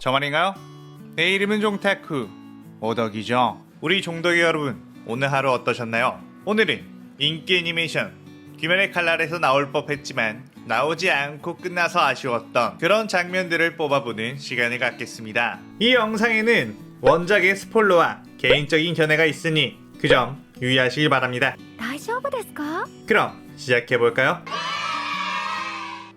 저 말인가요? 내 이름은 종타쿠 오덕이죠. 우리 종덕이 여러분 오늘 하루 어떠셨나요? 오늘은 인기 애니메이션 귀멸의 칼날에서 나올 법했지만 나오지 않고 끝나서 아쉬웠던 그런 장면들을 뽑아보는 시간을 갖겠습니다. 이 영상에는 원작의 스포일러와 개인적인 견해가 있으니 그 점 유의하시길 바랍니다. 大丈夫ですか 그럼 시작해볼까요?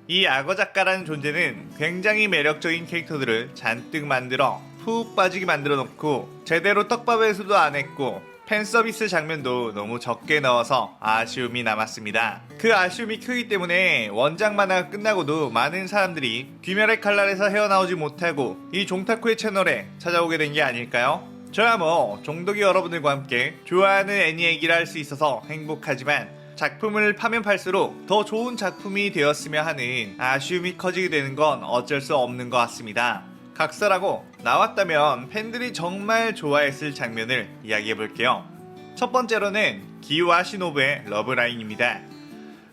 이 악어 작가라는 존재는 굉장히 매력적인 캐릭터들을 잔뜩 만들어 푹 빠지게 만들어 놓고 제대로 떡밥에서도 안 했고 팬 서비스 장면도 너무 적게 넣어서 아쉬움이 남았습니다. 그 아쉬움이 크기 때문에 원작 만화가 끝나고도 많은 사람들이 귀멸의 칼날에서 헤어나오지 못하고 이 종타쿠의 채널에 찾아오게 된 게 아닐까요? 저야 뭐 종독이 여러분들과 함께 좋아하는 애니 얘기를 할 수 있어서 행복하지만 작품을 파면 팔수록 더 좋은 작품이 되었으면 하는 아쉬움이 커지게 되는 건 어쩔 수 없는 것 같습니다. 각설하고 나왔다면 팬들이 정말 좋아했을 장면을 이야기해 볼게요. 첫 번째로는 기와 시노부의 러브라인입니다.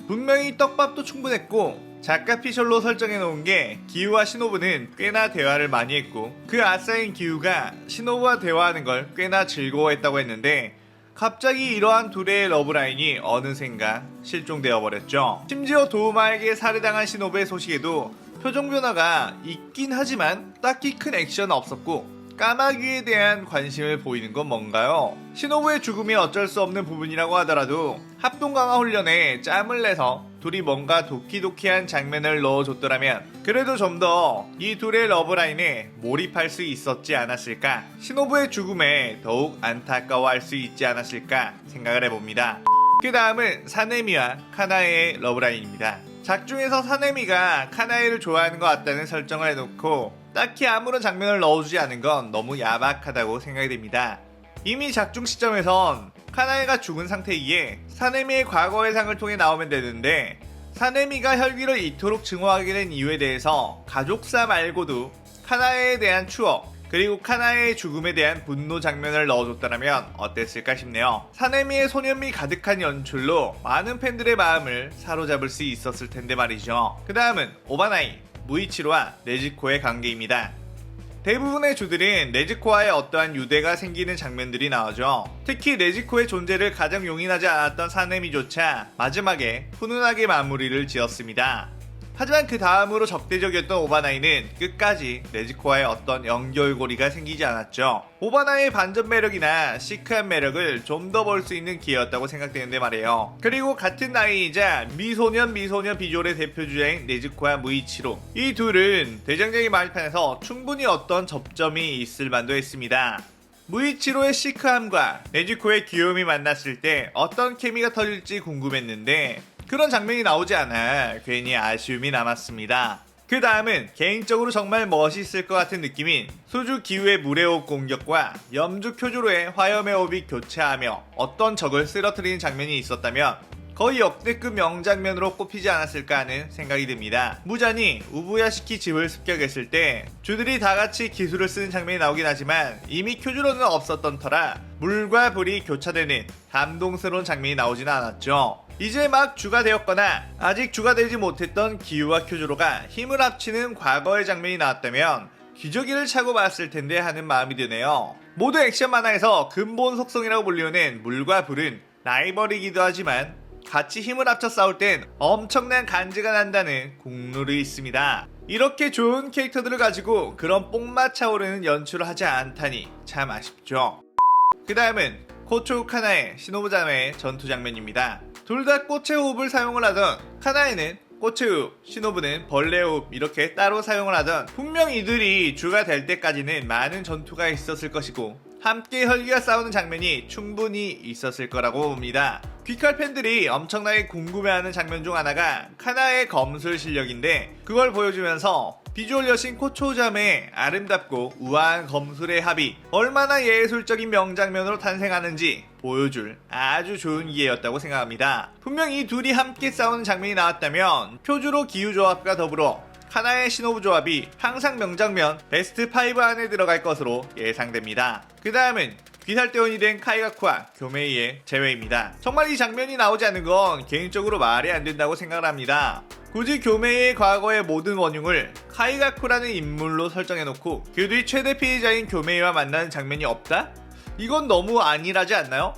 분명히 떡밥도 충분했고 작가 피셜로 설정해 놓은 게 기우와 시노부는 꽤나 대화를 많이 했고 그 아싸인 기우가 시노부와 대화하는 걸 꽤나 즐거워했다고 했는데 갑자기 이러한 둘의 러브라인이 어느샌가 실종되어 버렸죠. 심지어 도우마에게 살해당한 시노부의 소식에도 표정 변화가 있긴 하지만 딱히 큰 액션 없었고 까마귀에 대한 관심을 보이는 건 뭔가요? 신호부의 죽음이 어쩔 수 없는 부분이라고 하더라도 합동 강화 훈련에 짬을 내서 둘이 뭔가 도키도키한 장면을 넣어줬더라면 그래도 좀 더 이 둘의 러브라인에 몰입할 수 있었지 않았을까? 신호부의 죽음에 더욱 안타까워할 수 있지 않았을까 생각을 해봅니다. 그 다음은 사네미와 카나에의 러브라인입니다. 작중에서 사네미가 카나에를 좋아하는 것 같다는 설정을 해놓고 딱히 아무런 장면을 넣어주지 않은 건 너무 야박하다고 생각이 됩니다. 이미 작중 시점에선 카나에가 죽은 상태이기에 사네미의 과거의 상을 통해 나오면 되는데 사네미가 혈기를 이토록 증오하게 된 이유에 대해서 가족사 말고도 카나에에 대한 추억 그리고 카나에의 죽음에 대한 분노 장면을 넣어줬다면 어땠을까 싶네요. 사네미의 소년미 가득한 연출로 많은 팬들의 마음을 사로잡을 수 있었을 텐데 말이죠. 그 다음은 오바나이, 무이치로와 네즈코의 관계입니다. 대부분의 주들은 네즈코와의 어떠한 유대가 생기는 장면들이 나오죠. 특히 네즈코의 존재를 가장 용인하지 않았던 사네미조차 마지막에 훈훈하게 마무리를 지었습니다. 하지만 그 다음으로 적대적이었던 오바나이는 끝까지 네즈코와의 어떤 연결고리가 생기지 않았죠. 오바나이의 반전 매력이나 시크한 매력을 좀 더 볼 수 있는 기회였다고 생각되는데 말이에요. 그리고 같은 나이이자 미소년 미소년 비주얼의 대표주자인 네즈코와 무이치로 이 둘은 대장장이 마을판에서 충분히 어떤 접점이 있을 만도 했습니다. 무이치로의 시크함과 네즈코의 귀여움이 만났을 때 어떤 케미가 터질지 궁금했는데 그런 장면이 나오지 않아 괜히 아쉬움이 남았습니다. 그 다음은 개인적으로 정말 멋있을 것 같은 느낌인 수주 기후의 물의 호흡 공격과 염주 쿄주로의 화염의 호흡이 교체하며 어떤 적을 쓰러뜨리는 장면이 있었다면 거의 역대급 명장면으로 꼽히지 않았을까 하는 생각이 듭니다. 무잔이 우부야시키 집을 습격했을 때 주들이 다 같이 기술을 쓰는 장면이 나오긴 하지만 이미 쿄주로는 없었던 터라 물과 불이 교차되는 감동스러운 장면이 나오지는 않았죠. 이제 막 주가 되었거나 아직 주가 되지 못했던 기우와 큐주로가 힘을 합치는 과거의 장면이 나왔다면 기저귀를 차고 봤을 텐데 하는 마음이 드네요. 모두 액션 만화에서 근본 속성이라고 불리우는 물과 불은 라이벌이기도 하지만 같이 힘을 합쳐 싸울 땐 엄청난 간지가 난다는 국룰이 있습니다. 이렇게 좋은 캐릭터들을 가지고 그런 뽕맛 차오르는 연출을 하지 않다니 참 아쉽죠. 그 다음은 코초 카나의 시노부자매의 전투 장면입니다. 둘 다 꽃의 호흡을 사용을 하던 카나에는 꽃의 호흡, 시노부는 벌레 호흡 이렇게 따로 사용을 하던 분명 이들이 주가 될 때까지는 많은 전투가 있었을 것이고 함께 혈기가 싸우는 장면이 충분히 있었을 거라고 봅니다. 귀칼 팬들이 엄청나게 궁금해하는 장면 중 하나가 카나의 검술 실력인데 그걸 보여주면서 비주얼 여신 코초자매의 아름답고 우아한 검술의 합이 얼마나 예술적인 명장면으로 탄생하는지 보여줄 아주 좋은 기회였다고 생각합니다. 분명 이 둘이 함께 싸우는 장면이 나왔다면 표주로 기후 조합과 더불어 카나의 시노부 조합이 항상 명장면 베스트 5 안에 들어갈 것으로 예상됩니다. 그 다음은 귀살대원이 된 카이가쿠와 교메이의 재회입니다. 정말 이 장면이 나오지 않는 건 개인적으로 말이 안 된다고 생각을 합니다. 굳이 교메이의 과거의 모든 원흉을 카이가쿠라는 인물로 설정해놓고 그 뒤 최대 피해자인 교메이와 만나는 장면이 없다? 이건 너무 안일하지 않나요?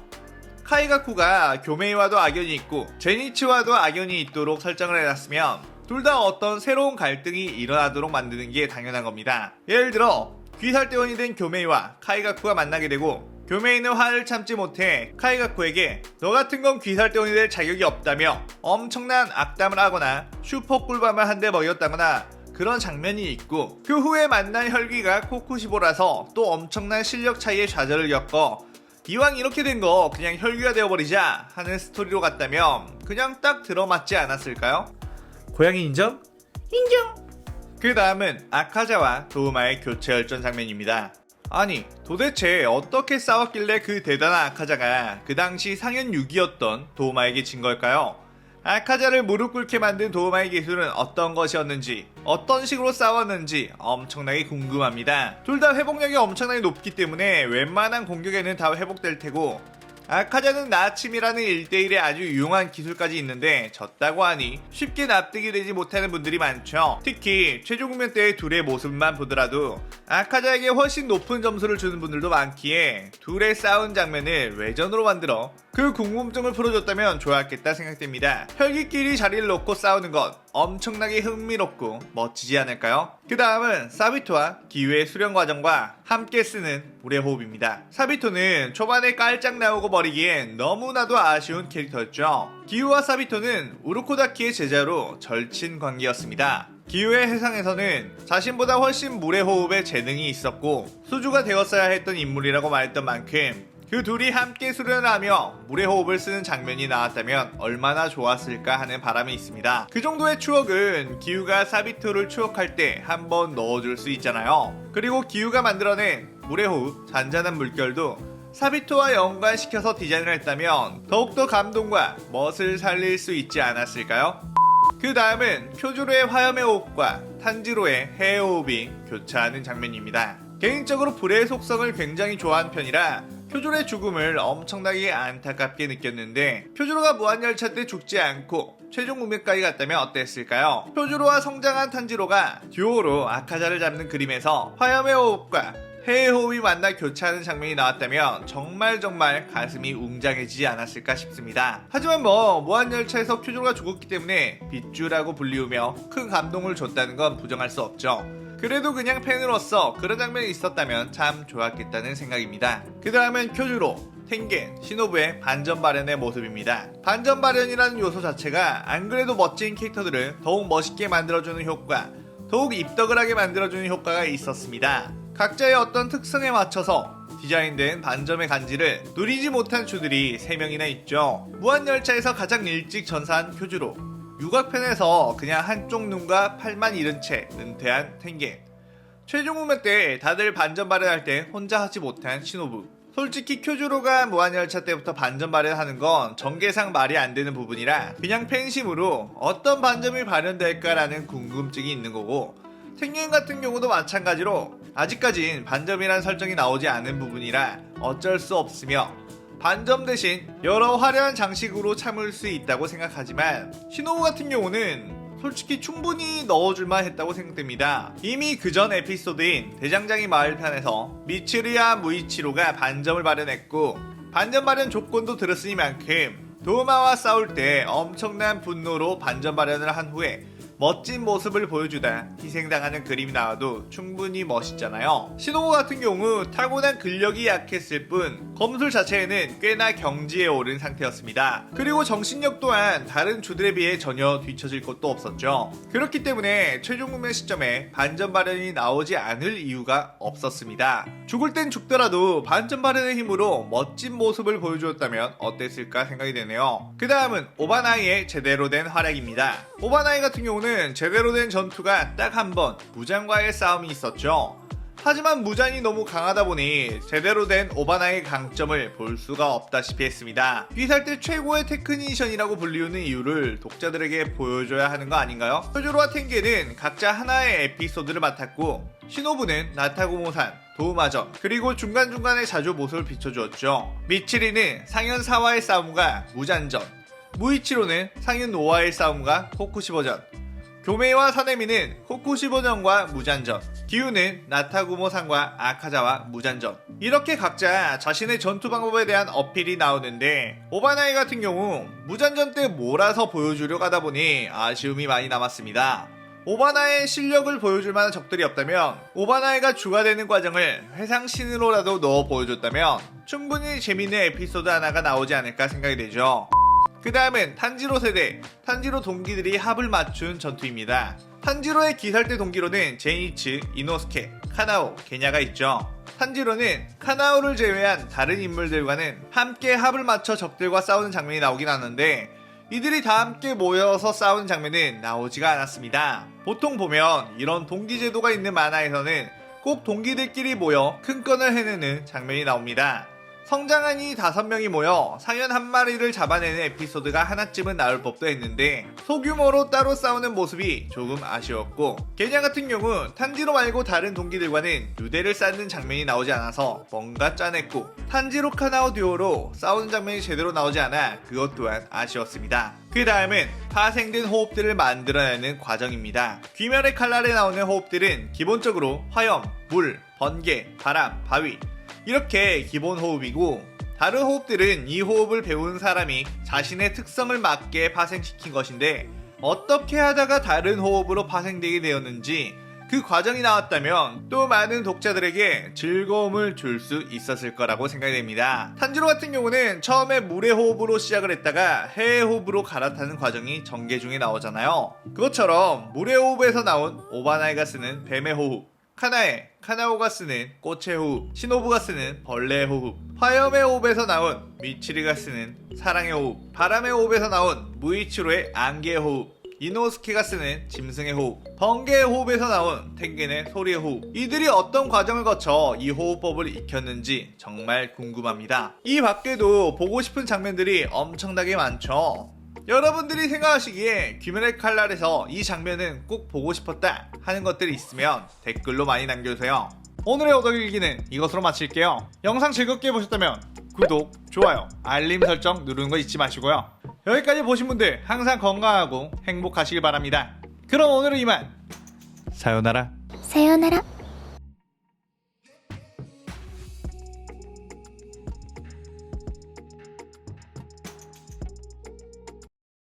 카이가쿠가 교메이와도 악연이 있고 제니치와도 악연이 있도록 설정을 해놨으면 둘 다 어떤 새로운 갈등이 일어나도록 만드는 게 당연한 겁니다. 예를 들어 귀살대원이 된 교메이와 카이가쿠가 만나게 되고 교메이는 화를 참지 못해 카이가쿠에게 너 같은 건 귀살대원이 될 자격이 없다며 엄청난 악담을 하거나 슈퍼 꿀밤을 한 대 먹였다거나 그런 장면이 있고 그 후에 만난 혈기가 코쿠시보라서 또 엄청난 실력 차이의 좌절을 겪어 이왕 이렇게 된 거 그냥 혈기가 되어버리자 하는 스토리로 갔다면 그냥 딱 들어맞지 않았을까요? 고양이 인정? 인정! 그 다음은 아카자와 도우마의 교체 열전 장면입니다. 아니 도대체 어떻게 싸웠길래 그 대단한 아카자가 그 당시 상현 6위였던 도우마에게 진 걸까요? 아카자를 무릎 꿇게 만든 도우마의 기술은 어떤 것이었는지 어떤 식으로 싸웠는지 엄청나게 궁금합니다. 둘 다 회복력이 엄청나게 높기 때문에 웬만한 공격에는 다 회복될 테고 아카자는 나침이라는 1대1의 아주 유용한 기술까지 있는데 졌다고 하니 쉽게 납득이 되지 못하는 분들이 많죠. 특히 최종 국면 때의 둘의 모습만 보더라도 아카자에게 훨씬 높은 점수를 주는 분들도 많기에 둘의 싸운 장면을 외전으로 만들어 그 궁금증을 풀어줬다면 좋았겠다 생각됩니다. 혈기끼리 자리를 놓고 싸우는 것 엄청나게 흥미롭고 멋지지 않을까요? 그 다음은 사비토와 기회의 수련 과정과 함께 쓰는 물의 호흡입니다. 사비토는 초반에 깔짝 나오고 버리기엔 너무나도 아쉬운 캐릭터였죠. 기우와 사비토는 우르코다키의 제자로 절친 관계였습니다. 기후의 해상에서는 자신보다 훨씬 물의 호흡에 재능이 있었고 수주가 되었어야 했던 인물이라고 말했던 만큼 그 둘이 함께 수련하며 물의 호흡을 쓰는 장면이 나왔다면 얼마나 좋았을까 하는 바람이 있습니다. 그 정도의 추억은 기우가 사비토를 추억할 때 한번 넣어줄 수 있잖아요. 그리고 기우가 만들어낸 물의 호흡, 잔잔한 물결도 사비토와 연관시켜서 디자인을 했다면 더욱더 감동과 멋을 살릴 수 있지 않았을까요? 그 다음은 표주로의 화염의 호흡과 탄지로의 해의 호흡이 교차하는 장면입니다. 개인적으로 불의 속성을 굉장히 좋아하는 편이라 표주로의 죽음을 엄청나게 안타깝게 느꼈는데 표주로가 무한열차 때 죽지 않고 최종 국면까지 갔다면 어땠을까요? 표주로와 성장한 탄지로가 듀오로 아카자를 잡는 그림에서 화염의 호흡과 해의 호흡이 만나 교차하는 장면이 나왔다면 정말 정말 가슴이 웅장해지지 않았을까 싶습니다. 하지만 뭐 무한열차에서 표주로가 죽었기 때문에 빗주라고 불리우며 큰 감동을 줬다는 건 부정할 수 없죠. 그래도 그냥 팬으로서 그런 장면이 있었다면 참 좋았겠다는 생각입니다. 그 다음은 쿄주로, 텐겐, 시노부의 반전 발현의 모습입니다. 반전 발현이라는 요소 자체가 안 그래도 멋진 캐릭터들을 더욱 멋있게 만들어주는 효과, 더욱 입덕을 하게 만들어주는 효과가 있었습니다. 각자의 어떤 특성에 맞춰서 디자인된 반점의 간지를 누리지 못한 주들이 3명이나 있죠. 무한열차에서 가장 일찍 전사한 표주로, 육악편에서 그냥 한쪽 눈과 팔만 잃은 채 은퇴한 텐겐, 최종 후면 때 다들 반전 발현할 때 혼자 하지 못한 시노부. 솔직히 쿄주로가 무한열차 때부터 반전 발현하는 건 전개상 말이 안 되는 부분이라 그냥 팬심으로 어떤 반점이 발현될까라는 궁금증이 있는 거고 텐겐 같은 경우도 마찬가지로 아직까진 반점이란 설정이 나오지 않은 부분이라 어쩔 수 없으며 반점 대신 여러 화려한 장식으로 참을 수 있다고 생각하지만 신호부 같은 경우는 솔직히 충분히 넣어줄만 했다고 생각됩니다. 이미 그전 에피소드인 대장장이 마을편에서 미츠리아 무이치로가 반점을 발현했고 반점 발현 조건도 들었으니만큼 도마와 싸울 때 엄청난 분노로 반점 발현을 한 후에 멋진 모습을 보여주다 희생당하는 그림이 나와도 충분히 멋있잖아요. 신호고 같은 경우 타고난 근력이 약했을 뿐 검술 자체에는 꽤나 경지에 오른 상태였습니다. 그리고 정신력 또한 다른 주들에 비해 전혀 뒤처질 것도 없었죠. 그렇기 때문에 최종 국면 시점에 반전 발현이 나오지 않을 이유가 없었습니다. 죽을 땐 죽더라도 반전 발현의 힘으로 멋진 모습을 보여주었다면 어땠을까 생각이 되네요. 그 다음은 오바나이의 제대로 된 활약입니다. 오바나이 같은 경우는 제대로 된 전투가 딱 한 번 무장과의 싸움이 있었죠. 하지만 무장이 너무 강하다 보니 제대로 된 오바나의 강점을 볼 수가 없다시피 했습니다. 귀살 때 최고의 테크니션이라고 불리우는 이유를 독자들에게 보여줘야 하는 거 아닌가요? 표조로와 텐게는 각자 하나의 에피소드를 맡았고 시노부는 나타고모산, 도우마전 그리고 중간중간에 자주 모습을 비춰주었죠. 미치리는 상현 4와의 싸움과 무잔전 무이치로는 상현 5와의 싸움과 코쿠시 버전 교메이와 사네미는 코쿠시버전과 무잔전 기우는 나타구모상과 아카자와 무잔전. 이렇게 각자 자신의 전투 방법에 대한 어필이 나오는데 오바나이 같은 경우 무잔전 때 몰아서 보여주려고 하다 보니 아쉬움이 많이 남았습니다. 오바나의 실력을 보여줄 만한 적들이 없다면 오바나이가 추가되는 과정을 회상신으로라도 넣어 보여줬다면 충분히 재밌는 에피소드 하나가 나오지 않을까 생각이 되죠 그 다음은 탄지로 세대, 탄지로 동기들이 합을 맞춘 전투입니다. 탄지로의 기살대 동기로는 제니츠, 이노스케, 카나오, 게냐가 있죠. 탄지로는 카나오를 제외한 다른 인물들과는 함께 합을 맞춰 적들과 싸우는 장면이 나오긴 하는데 이들이 다 함께 모여서 싸우는 장면은 나오지가 않았습니다. 보통 보면 이런 동기 제도가 있는 만화에서는 꼭 동기들끼리 모여 큰 건을 해내는 장면이 나옵니다. 성장한 이 다섯 명이 모여 상현 한 마리를 잡아내는 에피소드가 하나쯤은 나올 법도 했는데 소규모로 따로 싸우는 모습이 조금 아쉬웠고 게냐 같은 경우 탄지로 말고 다른 동기들과는 유대를 쌓는 장면이 나오지 않아서 뭔가 짠했고 탄지로 카나오 듀오로 싸우는 장면이 제대로 나오지 않아 그것 또한 아쉬웠습니다. 그 다음은 파생된 호흡들을 만들어내는 과정입니다. 귀멸의 칼날에 나오는 호흡들은 기본적으로 화염, 물, 번개, 바람, 바위 이렇게 기본 호흡이고 다른 호흡들은 이 호흡을 배운 사람이 자신의 특성을 맞게 파생시킨 것인데 어떻게 하다가 다른 호흡으로 파생되게 되었는지 그 과정이 나왔다면 또 많은 독자들에게 즐거움을 줄 수 있었을 거라고 생각이 됩니다. 탄지로 같은 경우는 처음에 물의 호흡으로 시작을 했다가 해의 호흡으로 갈아타는 과정이 전개 중에 나오잖아요. 그것처럼 물의 호흡에서 나온 오바나이가 쓰는 뱀의 호흡 카나에 카나오가 쓰는 꽃의 호흡, 시노부가 쓰는 벌레의 호흡, 화염의 호흡에서 나온 미치리가 쓰는 사랑의 호흡, 바람의 호흡에서 나온 무이치로의 안개의 호흡, 이노스케가 쓰는 짐승의 호흡, 번개의 호흡에서 나온 탱겐의 소리의 호흡. 이들이 어떤 과정을 거쳐 이 호흡법을 익혔는지 정말 궁금합니다. 이 밖에도 보고 싶은 장면들이 엄청나게 많죠. 여러분들이 생각하시기에 귀멸의 칼날에서 이 장면은 꼭 보고 싶었다 하는 것들이 있으면 댓글로 많이 남겨주세요. 오늘의 오덕일기는 이것으로 마칠게요. 영상 즐겁게 보셨다면 구독, 좋아요, 알림 설정 누르는 거 잊지 마시고요. 여기까지 보신 분들 항상 건강하고 행복하시길 바랍니다. 그럼 오늘은 이만 사요나라. さようなら。